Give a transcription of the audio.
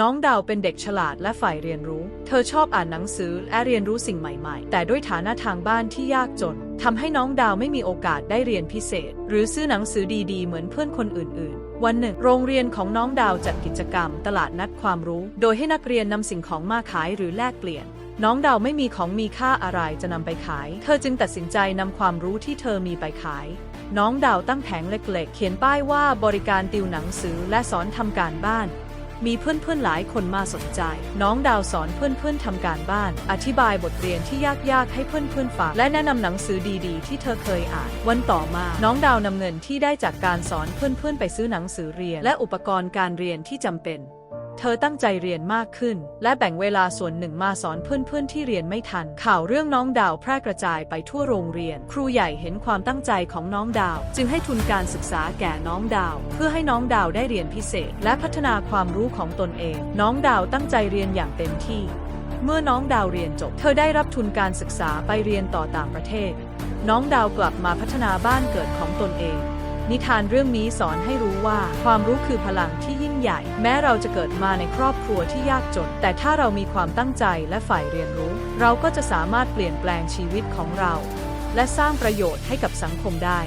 น้องดาวเป็นเด็กฉลาดและใฝ่เรียนรู้ เธอชอบอ่านหนังสือและเรียนรู้สิ่งใหม่ๆ แต่ด้วยฐานะทางบ้านที่ยากจนทำให้น้องดาวไม่มีโอกาสได้เรียนพิเศษ หรือซื้อหนังสือดีๆ เหมือนเพื่อนคนอื่นๆ วันหนึ่ง โรงเรียนของน้องดาวจัดกิจกรรม ตลาดนัดความรู้ โดยให้นักเรียนนำสิ่งของมาขายหรือแลกเปลี่ยน น้องดาวไม่มีของมีค่าอะไรจะนำไปขาย เธอจึงตัดสินใจนำความรู้ที่เธอมีไปขายน้องดาวตั้งแผงเล็กๆ เขียนป้ายว่าบริการติวหนังสือและสอนทำการบ้าน มีเพื่อนๆหลายคนมาสนใจ น้องดาวสอนเพื่อนๆทำการบ้าน อธิบายบทเรียนที่ยากๆให้เพื่อนๆฟังและแนะนำหนังสือดีๆ ที่เธอเคยอ่าน วันต่อมาน้องดาวนำเงินที่ได้จากการสอนเพื่อนๆไปซื้อหนังสือเรียน และอุปกรณ์การเรียนที่จำเป็น ธอตั้งใจเรียนมากขึ้น และแบ่งเวลาส่วนหนึ่งมาสอนเพื่อนๆที่เรียนไม่ทัน ข่าวเรื่องน้องดาวแพร่กระจายไปทั่วโรงเรียน ครูใหญ่เห็นความตั้งใจของน้องดาว จึงให้ทุนการศึกษาแก่น้องดาว เพื่อให้น้องดาวได้เรียนพิเศษ และพัฒนาความรู้ของตนเอง น้องดาวตั้งใจเรียนอย่างเต็มที่ เมื่อน้องดาวเรียนจบ เธอได้รับทุนการศึกษาไปเรียนต่อต่างประเทศ น้องดาวกลับมาพัฒนาบ้านเกิดของตนเอง นิทานเรื่องนี้สอนให้รู้ว่าความรู้คือพลังที่ยิ่ง ใหญ่ แม้เราจะเกิดมาในครอบครัวที่ยากจน แต่ถ้าเรามีความตั้งใจและใฝ่เรียนรู้ เราก็จะสามารถเปลี่ยนแปลงชีวิตของเรา และสร้างประโยชน์ให้กับสังคมได้